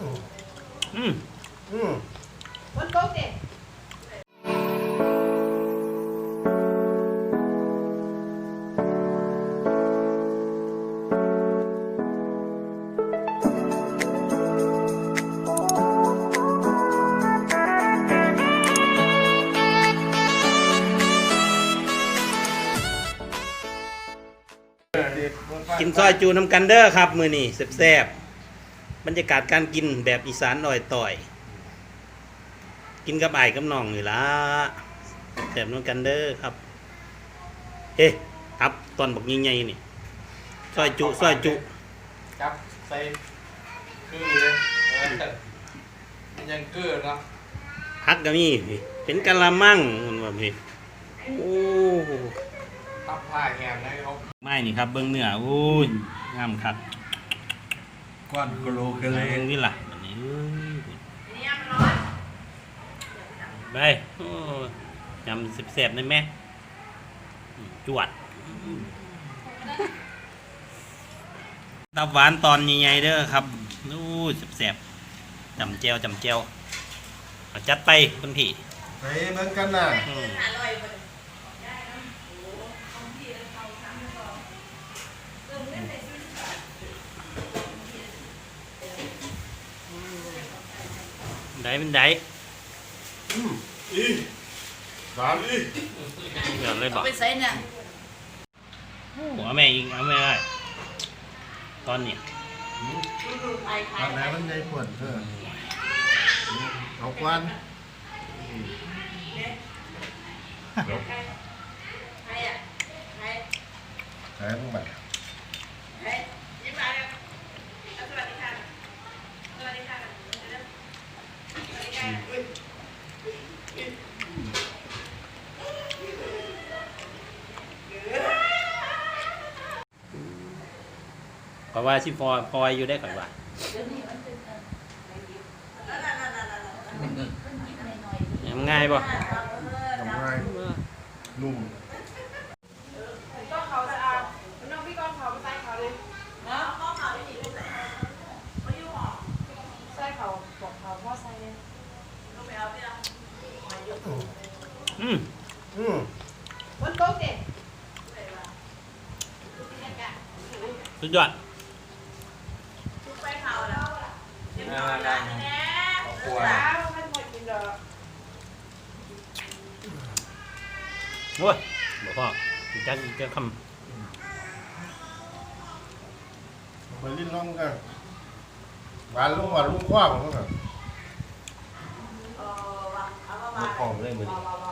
Ah. Mm. Mm. One coating. กินซอยจูน้ำกันเด้อครับ มือนี่แซ่บๆบรรยากาศการกินแบบอีสานอ่อยต่อย กินกับไอ้ายกับน้องนี่ละแซ่บน้ำกันเด้อครับเฮ้ครับ ตอนบอกใหญ่ๆนี่ซอยจุซอยจุจับใส่คือเลยเออมันยังเกลือเนาะฮักก็มีพี่เป็นกะละมังมันว่าพี่โอ้ตับผ้าแหงนะครับ ไม่นี่ครับเบิ้งเนื้อโอ้ยงามคักก้อนกโลเกเบิ้เลงนี่ล่ะอันนี้เอ้ยไปโอ้ยยำแซ่บๆได้ไหมจวดตับหวานตอนใหญ่ๆเด้อครับนู้แซ่บๆจำเจียวจำเจียวเอาจัดไปคุณพี่ไปเหมือนกันน่ะ อืม ได้เป็นได้สามอีเดือดเลยบอกไปใส่เนี่ยโอ้เอาแม่อีกเอาแม่ได้ตอนนี้ไปขาตอยนไหนมันใหญ่ปวดเธอเอาควันใครอะใครใส่ลงไป ใครยิ้มมาเลยสวัสดีค่ะสวัสดีค่ะสวัสดีค่ะ เพราะว่าชิฟอยพอยอยู่ได้ก่อนว่ายังง่ายป่ะง่ายนุ่มอืมอืมอืมบนโต๊ะเด็ก สุดยอดทุกไปข่าวแล้วเรียบน่าร้อยรัแล้กวแน่ครอบครัวสาวมันพอกินดอกโอ้ยบอกพ่อจักจะคไปลิ้นน้องกันหวานลุงหวานลุงคว้างก็แบบเออวางเอามามันวางหอมเลยมันวางวางวาง